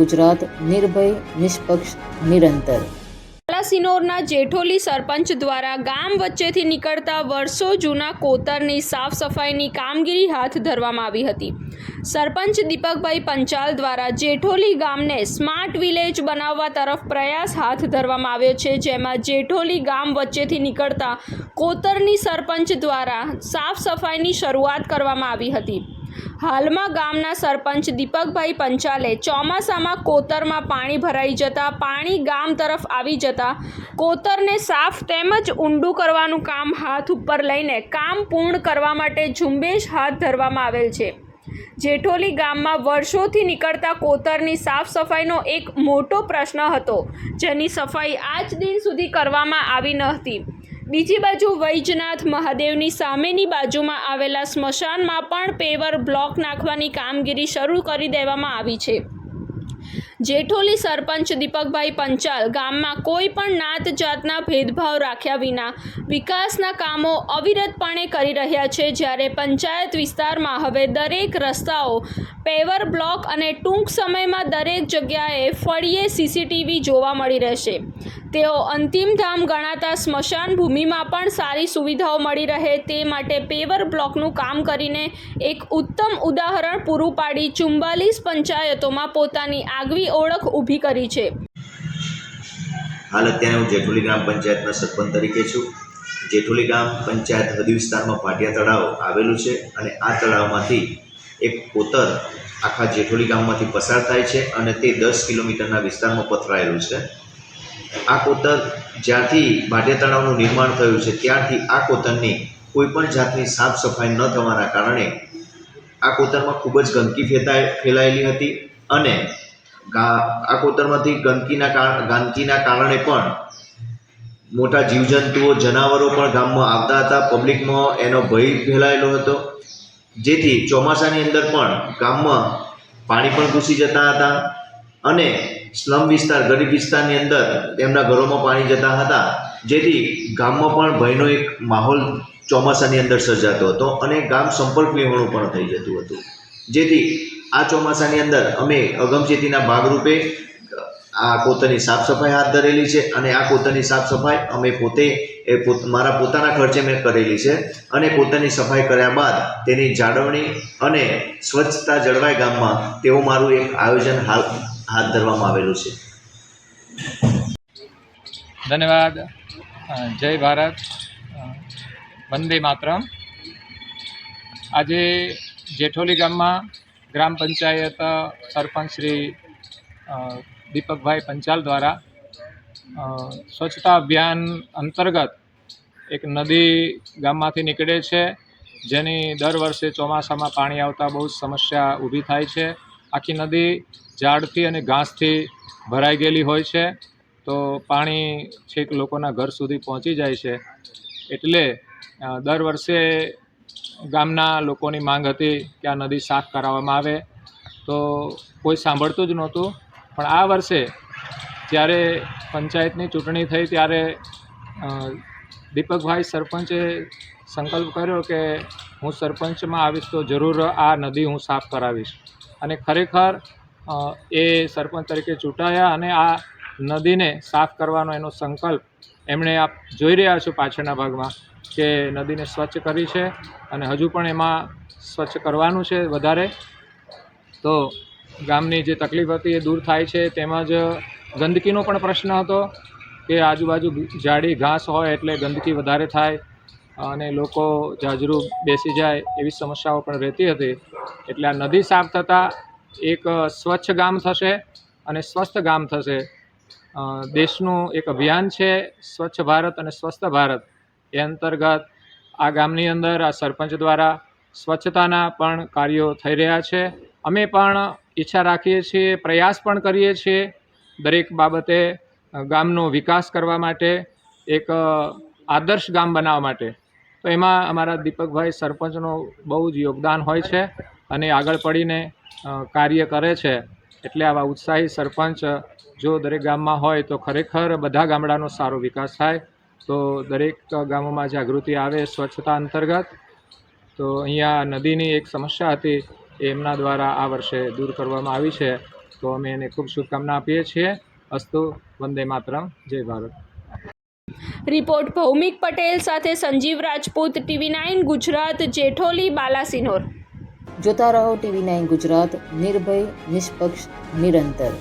ગુજરાત, નિર્ભય, નિષ્પક્ષ, નિરંતર. સિનોરના જેઠોલી સરપંચ દ્વારા ગામ વચ્ચેથી નીકળતા વર્ષો જૂના કોતરની સાફ સફાઈની કામગીરી હાથ ધરવામાં આવી હતી. સરપંચ દીપકભાઈ પંચાલ દ્વારા જેઠોલી ગામને સ્માર્ટ વિલેજ બનાવવા તરફ પ્રયાસ હાથ ધરવામાં આવ્યો છે, જેમાં જેઠોલી ગામ વચ્ચેથી નીકળતા કોતરની સરપંચ દ્વારા સાફ સફાઈની શરૂઆત કરવામાં આવી હતી. હાલમાં ગામના સરપંચ દીપકભાઈ પંચાલે ચોમાસામાં કોતરમાં પાણી ભરાઈ જતા પાણી ગામ તરફ આવી જતા કોતરને સાફ તેમજ ઊંડું કરવાનું કામ હાથ ઉપર લઈને કામ પૂર્ણ કરવા માટે ઝુંબેશ હાથ ધરવામાં આવેલ છે. જેઠોલી ગામમાં વર્ષોથી નીકળતા કોતરની સાફ સફાઈનો એક મોટો પ્રશ્ન હતો, જેની સફાઈ આજ દિન સુધી કરવામાં આવી ન હતી. બીજી બાજુ વૈજનાથ મહાદેવની સામેની બાજુમાં આવેલા સ્મશાનમાં પણ પેવર બ્લોક નાખવાની કામગીરી શરૂ કરી દેવામાં આવી છે. જેઠોલી સરપંચ દીપકભાઈ પંચાલ ગામમાં કોઈ પણ નાત જાતના ભેદભાવ રાખ્યા વિના વિકાસના કામો અવિરતપણે કરી રહ્યા છે. જ્યારે પંચાયત વિસ્તારમાં હવે દરેક રસ્તાઓ પેવર બ્લોક અને ટૂંક સમયમાં દરેક જગ્યાએ ફળીએ સીસીટીવી જોવા મળી રહેશે. તેઓ અંતિમ ધામ ગણાતા સ્મશાન ભૂમિમાં પણ સારી સુવિધાઓ મળી રહે તે માટે પેવર બ્લોકનું કામ કરીને એક ઉત્તમ ઉદાહરણ પૂરું પાડી ચુમ્બાલીસ પંચાયતોમાં પોતાની આગવી ઓળખ ઊભી કરી છે. હાલ અત્યારે હું જેઠોલી ગ્રામ પંચાયતના સરપંચ તરીકે છું. જેઠોલી ગામ પંચાયત હદ વિસ્તારમાં પાટિયા તળાવ આવેલું છે અને આ તળાવમાંથી એક કોતર આખા જેઠોલી ગામમાંથી પસાર થાય છે અને તે દસ કિલોમીટરના વિસ્તારમાં પથરાયેલું છે. આ કોતર જ્યારથી ભાટિયા તળાવનું નિર્માણ થયું છે ત્યારથી આ કોતરની કોઈ પણ જાતની સાફ સફાઈ ન થવાના કારણે આ કોતરમાં ખૂબ જ ગંદકી ફેતાય, ફેલાયેલી હતી અને આ કોતરમાંથી ગંદકીના કારણ ગંદકીના કારણે પણ મોટા જીવજંતુઓ, જનાવરો પણ ગામમાં આવતા હતા. પબ્લિકમાં એનો ભય ફેલાયેલો હતો. જેથી ચોમાસાની અંદર પણ ગામમાં પાણી પણ ઘૂસી જતા હતા અને સ્લમ વિસ્તાર, ગરીબ વિસ્તારની અંદર તેમના ઘરોમાં પાણી જતા હતા. જેથી ગામમાં પણ ભયનો એક માહોલ ચોમાસાની અંદર સર્જાતો હતો અને ગામ સંપર્ક વિહોણું પણ થઈ જતું હતું. જેથી આ ચોમાસાની અંદર અમે અગમચેતીના ભાગરૂપે આ કોતરની સાફ સફાઈ હાથ ધરેલી છે અને આ કોતરની સાફ સફાઈ અમે પોતે એ પોત, મારા પોતાના ખર્ચે મેં કરેલી છે અને પોતાની સફાઈ કર્યા બાદ તેની જાળવણી અને સ્વચ્છતા જળવાય ગામમાં તેવું મારું એક આયોજન હાલ, હાથ ધરવામાં આવેલું છે. ધન્યવાદ. જય ભારત. વંદે માતરમ. આજે જેઠોલી ગામમાં ગ્રામ પંચાયત સરપંચ શ્રી દીપકભાઈ પંચાલ દ્વારા સ્વચ્છતા અભિયાન અંતર્ગત એક નદી ગામમાંથી નીકળે છે, જેની દર વર્ષે ચોમાસામાં પાણી આવતા બહુ સમસ્યા ઊભી થાય છે. આખી નદી ઝાડથી અને ઘાસથી ભરાઈ ગયેલી હોય છે, તો પાણી છેક લોકોના ઘર સુધી પહોંચી જાય છે. એટલે દર વર્ષે ગામના લોકોની માંગ હતી કે આ નદી સાફ કરાવવામાં આવે. તો કોઈ સાંભળતું જ નહોતું. પણ આ વર્ષે જ્યારે પંચાયતની ચૂંટણી થઈ ત્યારે દીપકભાઈ સરપંચે સંકલ્પ કર્યો કે હું સરપંચમાં આવીશ તો જરૂર આ નદી હું સાફ કરાવીશ. અને ખરેખર એ સરપંચ તરીકે ચૂંટાયા અને આ નદીને સાફ કરવાનો એનો સંકલ્પ એમણે આપ જોઈ રહ્યા છો પાછળના ભાગમાં. કે નદીને સ્વચ્છ કરી છે અને હજુ પણ એમાં સ્વચ્છ કરવાનું છે વધારે, તો ગામની જે તકલીફ હતી એ દૂર થાય છે. તેમજ ગંદકીનો પણ પ્રશ્ન હતો કે આજુબાજુ જાડી ઘાસ હોય એટલે ગંદકી વધારે થાય અને લોકો જાજરૂ બેસી જાય એવી સમસ્યાઓ પણ રહેતી હતી. એટલે આ નદી સાફ થતાં એક સ્વચ્છ ગામ થશે અને સ્વસ્થ ગામ થશે. દેશનું એક અભિયાન છે સ્વચ્છ ભારત અને સ્વસ્થ ભારત. એ અંતર્ગત આ ગામની અંદર આ સરપંચ દ્વારા સ્વચ્છતાના પણ કાર્યો થઈ રહ્યા છે. અમે પણ ઈચ્છા રાખીએ છીએ, પ્રયાસ પણ કરીએ છીએ દરેક બાબતે ગામનો વિકાસ કરવા માટે, એક આદર્શ ગામ બનાવવા માટે. તો એમાં અમારા દીપકભાઈ સરપંચનો બહુ જ યોગદાન હોય છે અને આગળ પડીને કાર્ય કરે છે. એટલે આવા ઉત્સાહી સરપંચ જો દરેક ગામમાં હોય તો ખરેખર બધા ગામડાનો સારો વિકાસ થાય. તો દરેક ગામોમાં જાગૃતિ આવે સ્વચ્છતા અંતર્ગત તો અહીંયા નદીની એક સમસ્યા હતી એ એમના દ્વારા આ વર્ષે દૂર કરવામાં આવી છે. તો અમે એને ખૂબ શુભકામના આપીએ છીએ. અસ્તુ વંદે માતરમ. જય ભારત. રિપોર્ટ ભૌમિક પટેલ સાથે સંજીવ રાજપૂત ટીવી નાઇન ગુજરાત જેઠોલી બાલાસિનોર. જોતા રહો ટીવી નાઇન ગુજરાત નિર્ભય નિષ્પક્ષ નિરંતર.